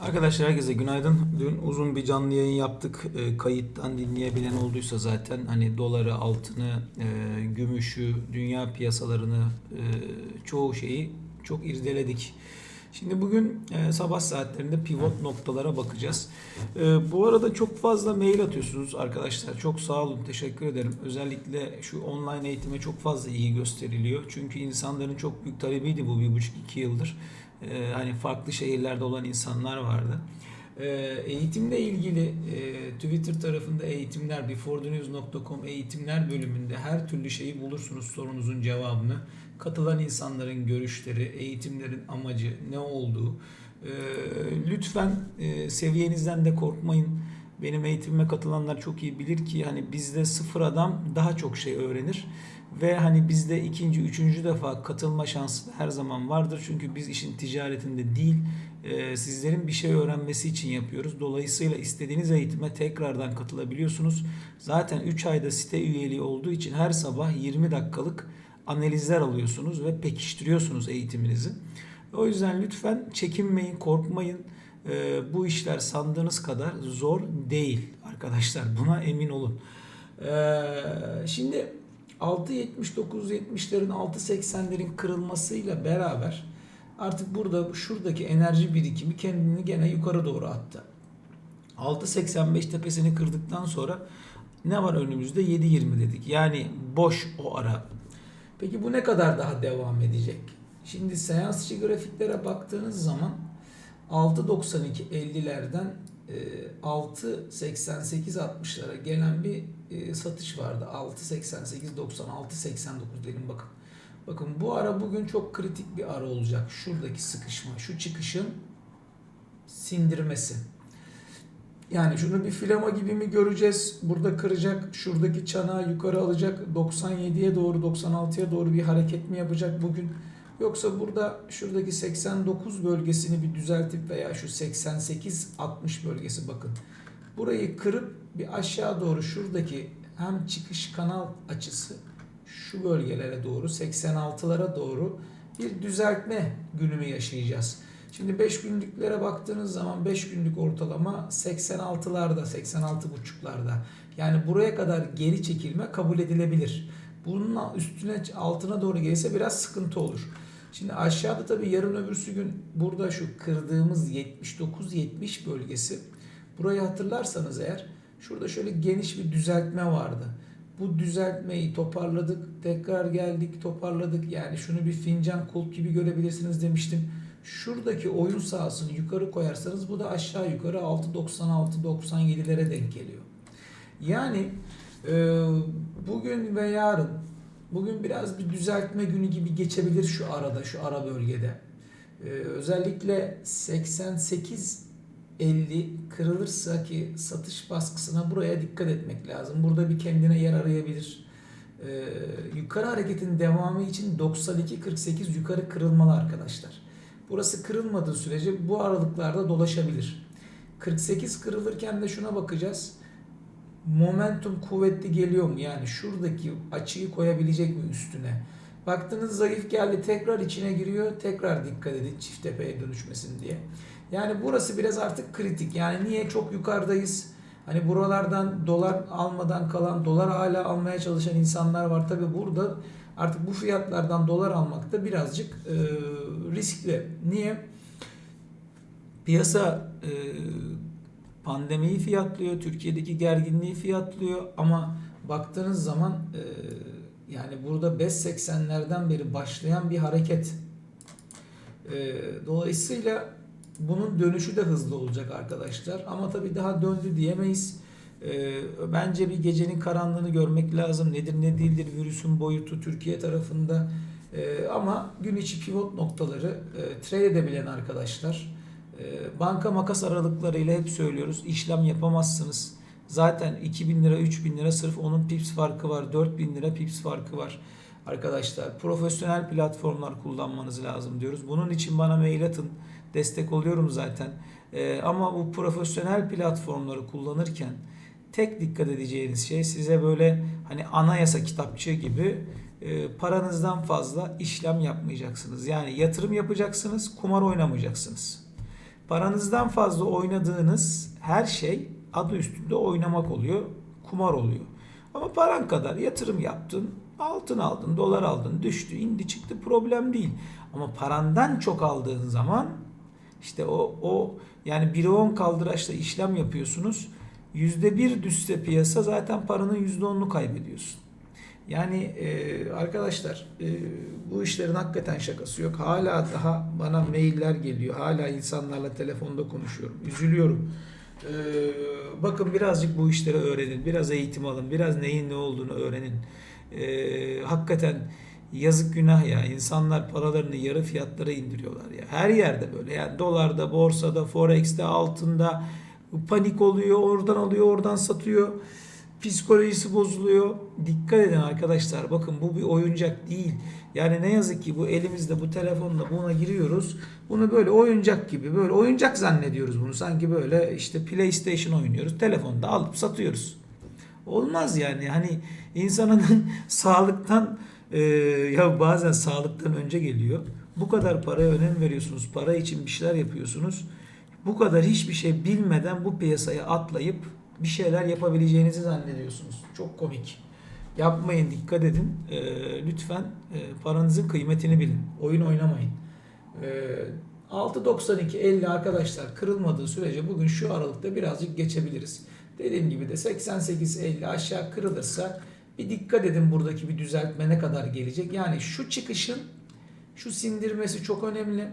Arkadaşlar herkese günaydın. Dün uzun bir canlı yayın yaptık. E, kayıttan dinleyebilen olduysa zaten hani doları, altını, e, gümüşü, dünya piyasalarını, e, çoğu şeyi çok irdeledik. Şimdi bugün e, sabah saatlerinde pivot noktalara bakacağız. E, bu arada çok fazla mail atıyorsunuz arkadaşlar. Çok sağ olun, teşekkür ederim. Özellikle şu online eğitime çok fazla ilgi gösteriliyor. Çünkü insanların çok büyük talebiydi bu bir buçuk iki yıldır. E, hani farklı şehirlerde olan insanlar vardı. E, eğitimle ilgili e, Twitter tarafında eğitimler, beforethenews.com eğitimler bölümünde her türlü şeyi bulursunuz sorunuzun cevabını. Katılan insanların görüşleri, eğitimlerin amacı, ne olduğu. E, lütfen e, seviyenizden de korkmayın. Benim eğitimime katılanlar çok iyi bilir ki hani bizde sıfır adam daha çok şey öğrenir. Ve hani bizde ikinci, üçüncü defa katılma şansı her zaman vardır. Çünkü biz işin ticaretinde değil, e, sizlerin bir şey öğrenmesi için yapıyoruz. Dolayısıyla istediğiniz eğitime tekrardan katılabiliyorsunuz. Zaten 3 ayda site üyeliği olduğu için her sabah 20 dakikalık analizler alıyorsunuz ve pekiştiriyorsunuz eğitiminizi. O yüzden lütfen çekinmeyin, korkmayın. E, bu işler sandığınız kadar zor değil arkadaşlar. Buna emin olun. E, şimdi 6.79-70'lerin 6.80'lerin kırılmasıyla beraber artık burada şuradaki enerji birikimi kendini gene yukarı doğru attı. 6.85 tepesini kırdıktan sonra ne var önümüzde 7.20 dedik. Yani boş o ara. Peki bu ne kadar daha devam edecek? Şimdi seansçı grafiklere baktığınız zaman 6.92 50'lerden 6.88-60'lara gelen bir e, satış vardı. 6.88 96 89 dedim bakın. Bakın bu ara bugün çok kritik bir ara olacak. Şuradaki sıkışma, şu çıkışın sindirmesi. Yani şunu bir filama gibi mi göreceğiz? Burada kıracak, şuradaki çanağı yukarı alacak, 97'ye doğru 96'ya doğru bir hareket mi yapacak bugün? Yoksa burada şuradaki 89 bölgesini bir düzeltip veya şu 88-60 bölgesi bakın. Burayı kırıp bir aşağı doğru şuradaki hem çıkış kanal açısı şu bölgelere doğru 86'lara doğru bir düzeltme gününü yaşayacağız. Şimdi 5 günlüklere baktığınız zaman 5 günlük ortalama 86'larda 86.5'larda yani buraya kadar geri çekilme kabul edilebilir. Bunun üstüne altına doğru gelirse biraz sıkıntı olur. Şimdi aşağıda tabii yarın öbürsü gün burada şu kırdığımız 79-70 bölgesi burayı hatırlarsanız eğer şurada şöyle geniş bir düzeltme vardı. Bu düzeltmeyi toparladık, tekrar geldik, toparladık. Yani şunu bir fincan kulp gibi görebilirsiniz demiştim. Şuradaki oyun sahasını yukarı koyarsanız bu da aşağı yukarı 6.96-97'lere denk geliyor. Yani e, bugün ve yarın Bugün biraz bir düzeltme günü gibi geçebilir şu arada, şu ara bölgede. Ee, özellikle 88 50 kırılırsa ki satış baskısına buraya dikkat etmek lazım. Burada bir kendine yer arayabilir. Ee, yukarı hareketin devamı için 92-48 yukarı kırılmalı arkadaşlar. Burası kırılmadığı sürece bu aralıklarda dolaşabilir. 48 kırılırken de şuna bakacağız momentum kuvvetli geliyor mu? Yani şuradaki açıyı koyabilecek mi üstüne? Baktınız zayıf geldi tekrar içine giriyor. Tekrar dikkat edin çift tepeye dönüşmesin diye. Yani burası biraz artık kritik. Yani niye çok yukarıdayız? Hani buralardan dolar almadan kalan, dolar hala almaya çalışan insanlar var. Tabi burada artık bu fiyatlardan dolar almak da birazcık e, riskli. Niye? Piyasa e, pandemiyi fiyatlıyor, Türkiye'deki gerginliği fiyatlıyor ama baktığınız zaman e, yani burada 5.80'lerden beri başlayan bir hareket. E, dolayısıyla bunun dönüşü de hızlı olacak arkadaşlar. Ama tabii daha döndü diyemeyiz. E, bence bir gecenin karanlığını görmek lazım. Nedir ne değildir virüsün boyutu Türkiye tarafında. E, ama gün içi pivot noktaları e, trade edebilen arkadaşlar ee, banka makas aralıklarıyla hep söylüyoruz. işlem yapamazsınız. Zaten 2000 lira 3000 lira sırf onun pips farkı var. 4000 lira pips farkı var. Arkadaşlar profesyonel platformlar kullanmanız lazım diyoruz. Bunun için bana mail atın. Destek oluyorum zaten. Ee, ama bu profesyonel platformları kullanırken tek dikkat edeceğiniz şey size böyle hani anayasa kitapçığı gibi e, paranızdan fazla işlem yapmayacaksınız. Yani yatırım yapacaksınız, kumar oynamayacaksınız. Paranızdan fazla oynadığınız her şey adı üstünde oynamak oluyor, kumar oluyor. Ama paran kadar yatırım yaptın, altın aldın, dolar aldın, düştü, indi çıktı problem değil. Ama parandan çok aldığın zaman işte o o yani 1'e 10 kaldıraçla işlem yapıyorsunuz. %1 düşse piyasa zaten paranın %10'unu kaybediyorsun. Yani e, arkadaşlar e, bu işlerin hakikaten şakası yok. Hala daha bana mailler geliyor. Hala insanlarla telefonda konuşuyorum. Üzülüyorum. E, bakın birazcık bu işleri öğrenin. Biraz eğitim alın. Biraz neyin ne olduğunu öğrenin. E, hakikaten yazık günah ya. İnsanlar paralarını yarı fiyatlara indiriyorlar ya. Her yerde böyle. Yani dolarda, borsada, forex'te, altında panik oluyor. Oradan alıyor, oradan satıyor. Psikolojisi bozuluyor. Dikkat edin arkadaşlar. Bakın bu bir oyuncak değil. Yani ne yazık ki bu elimizde bu telefonla buna giriyoruz. Bunu böyle oyuncak gibi böyle oyuncak zannediyoruz bunu. Sanki böyle işte PlayStation oynuyoruz. Telefonda alıp satıyoruz. Olmaz yani. Hani insanın sağlıktan e, ya bazen sağlıktan önce geliyor. Bu kadar paraya önem veriyorsunuz. Para için bir şeyler yapıyorsunuz. Bu kadar hiçbir şey bilmeden bu piyasaya atlayıp bir şeyler yapabileceğinizi zannediyorsunuz. Çok komik. Yapmayın, dikkat edin. E, lütfen e, paranızın kıymetini bilin. Oyun oynamayın. E, 6.92 50 arkadaşlar kırılmadığı sürece bugün şu aralıkta birazcık geçebiliriz. Dediğim gibi de 88-50 aşağı kırılırsa bir dikkat edin buradaki bir düzeltme ne kadar gelecek. Yani şu çıkışın şu sindirmesi çok önemli.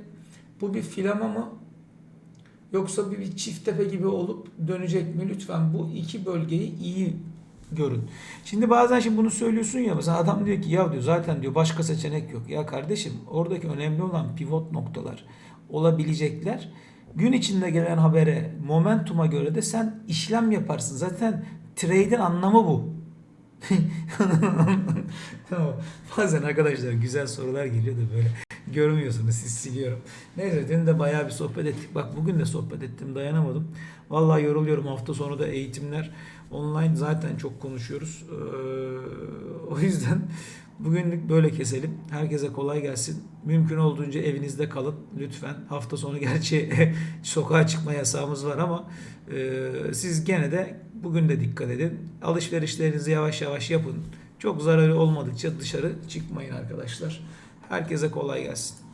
Bu bir filama mı Yoksa bir, bir çift tepe gibi olup dönecek mi? Lütfen bu iki bölgeyi iyi görün. Şimdi bazen şimdi bunu söylüyorsun ya mesela adam diyor ki ya diyor zaten diyor başka seçenek yok. Ya kardeşim oradaki önemli olan pivot noktalar olabilecekler. Gün içinde gelen habere momentuma göre de sen işlem yaparsın. Zaten trade'in anlamı bu. tamam. Bazen arkadaşlar güzel sorular geliyor da böyle görmüyorsunuz siz siliyorum. Neyse dün de bayağı bir sohbet ettik. Bak bugün de sohbet ettim dayanamadım. Vallahi yoruluyorum hafta sonu da eğitimler online zaten çok konuşuyoruz. Ee, o yüzden bugünlük böyle keselim. Herkese kolay gelsin. Mümkün olduğunca evinizde kalın lütfen. Hafta sonu gerçi sokağa çıkma yasağımız var ama e, siz gene de bugün de dikkat edin. Alışverişlerinizi yavaş yavaş yapın. Çok zararı olmadıkça dışarı çıkmayın arkadaşlar. Herkese kolay gelsin.